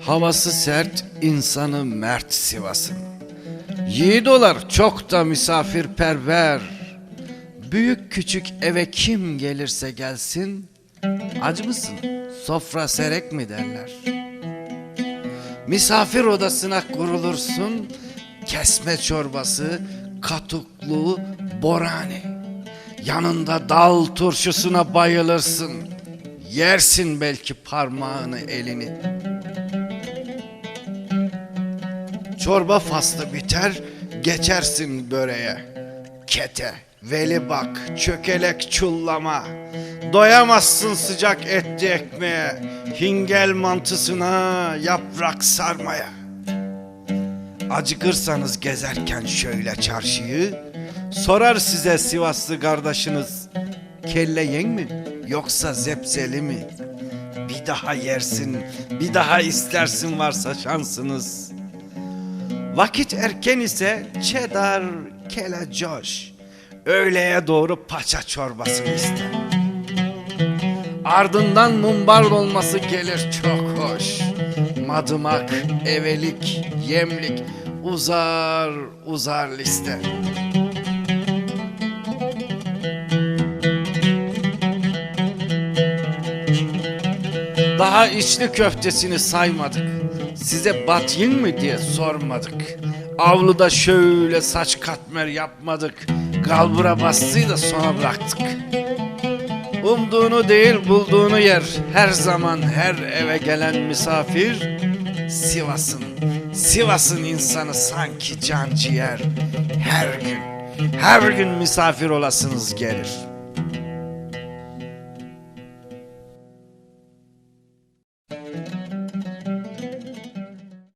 Havası sert, insanı mert Sivas'ın. Yiğidolar çok da misafirperver. Büyük küçük eve kim gelirse gelsin, acı mısın, sofra serek mi derler. Misafir odasına kurulursun, kesme çorbası, katuklu, borani. Yanında dal turşusuna bayılırsın. Yersin belki parmağını elini. Çorba faslı biter, geçersin böreğe. Kete, veli bak, çökelek çullama. Doyamazsın sıcak etli ekmeğe, hingel mantısına, yaprak sarmaya. Acıkırsanız gezerken şöyle çarşıyı, sorar size Sivaslı kardeşiniz, kelle yen mi yoksa zepseli mi? Bir daha yersin, bir daha istersin varsa şansınız.'' Vakit erken ise çedar, kele coş. Öğleye doğru paça çorbasını iste. Ardından mumbar olması gelir çok hoş. Madımak, evelik, yemlik uzar uzar liste. Daha içli köftesini saymadık. Size batyin mi diye sormadık. Avluda şöyle saç katmer yapmadık. Galbura bastıyı da sona bıraktık. Umduğunu değil bulduğunu yer. Her zaman her eve gelen misafir Sivas'ın, Sivas'ın insanı sanki can ciğer. Her gün, her gün misafir olasınız gelir.